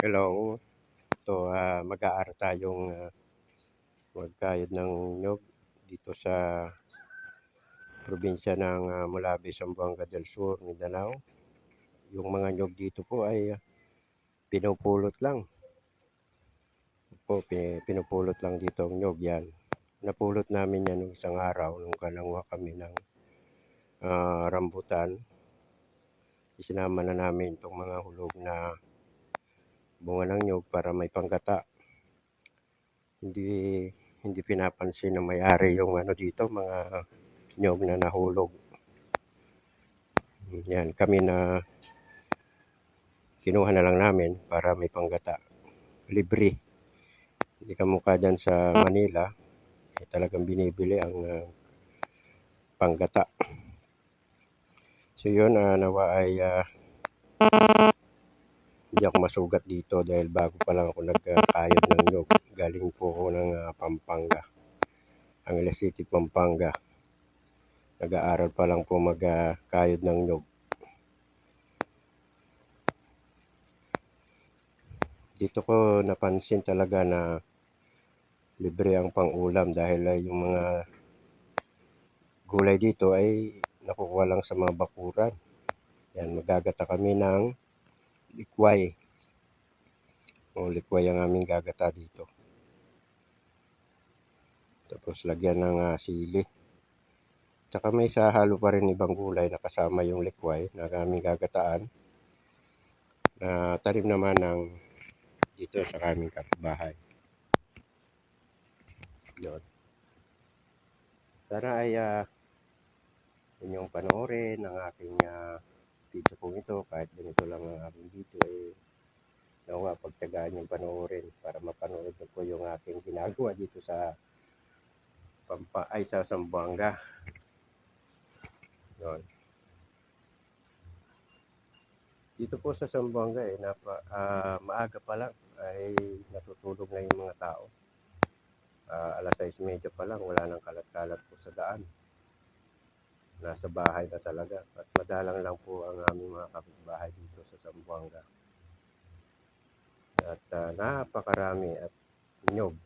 Hello. So, ah, mag-aaral tayong ah, magkayod ng nyog dito sa probinsya ng ah, Mulabe, Zamboanga del Sur, Mindanao. Yung mga nyog dito po ay pinupulot lang. Po, pi- pinupulot lang dito ang nyog yan. Napulot namin yan nung isang araw nung kalangwa kami ng ah, rambutan. Isinama na namin itong mga hulog na bunga ng nyog para may panggata. Hindi hindi pinapansin ng may-ari yung ano dito, mga nyog na nahulog. Yan, kami na kinuha na lang namin para may panggata. Libre. Hindi ka mukha dyan sa Manila, eh, talagang binibili ang ah, panggata. So yun, ah, nawa ay ah, hindi ako masugat dito dahil bago pa lang ako nagkakayod ng nyog. Galing po ako ng ah, Pampanga. Angeles City, Pampanga. Nag-aaral pa lang po magkayod ng nyog. Dito ko napansin talaga na libre ang pang-ulam dahil ah, yung mga gulay dito ay nakukuha lang sa mga bakuran. Yan, magagata kami ng likway. O likway ang aming gagata dito. Tapos lagyan ng ah, sili. Tsaka may sahalo pa rin ibang gulay na kasama yung likway na aming gagataan. Na tanim naman ng dito sa aming kapitbahay. Yun. Sana ay ah, inyong panoorin ang aking ah, video kong ito. Kahit ganito lang ang aking video ay nawa pagtagaan yung panoorin para mapanood ko yung aking ginagawa dito sa Pampa ay sa Zamboanga. Yun. Dito po sa Zamboanga eh, napa, ah, maaga pa lang ay natutulog na yung mga tao. Ah, alas 6.30 pa lang, wala nang kalat-kalat po sa daan. Nasa bahay na talaga. At madalang lang po ang aming mga kapitbahay dito sa Zamboanga. At ah, napakarami at nyog.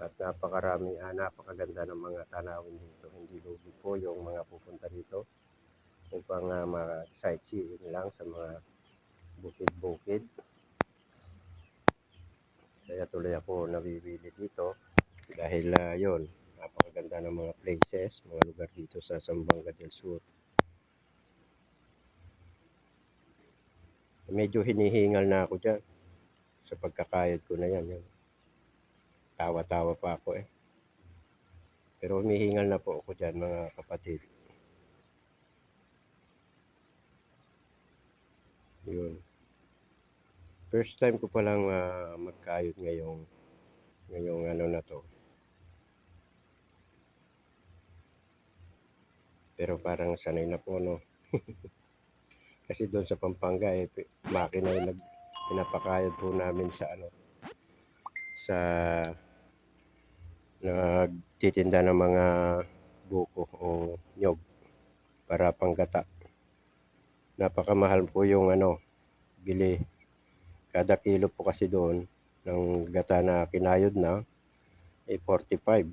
At napakarami, ah, napakaganda ng mga tanawin dito. Hindi lugi po yung mga pupunta dito upang uh, mag-sightseeing lang sa mga bukid-bukid. Kaya tuloy ako nabibili dito dahil uh, yon napakaganda ng mga places, mga lugar dito sa Zamboanga del Sur. Medyo hinihingal na ako dyan sa pagkakayod ko na yan. yan. Tawa-tawa pa ako eh. Pero humihingal na po ako dyan mga kapatid. Yun. First time ko palang uh, magkayod ngayong ngayong ano na to. Pero parang sanay na po no. Kasi doon sa Pampanga eh makina yung nag pinapakayod po namin sa ano sa nagtitinda ng mga buko o nyog para panggata napakamahal po yung ano, bili. Kada kilo po kasi doon ng gata na kinayod na, ay 45.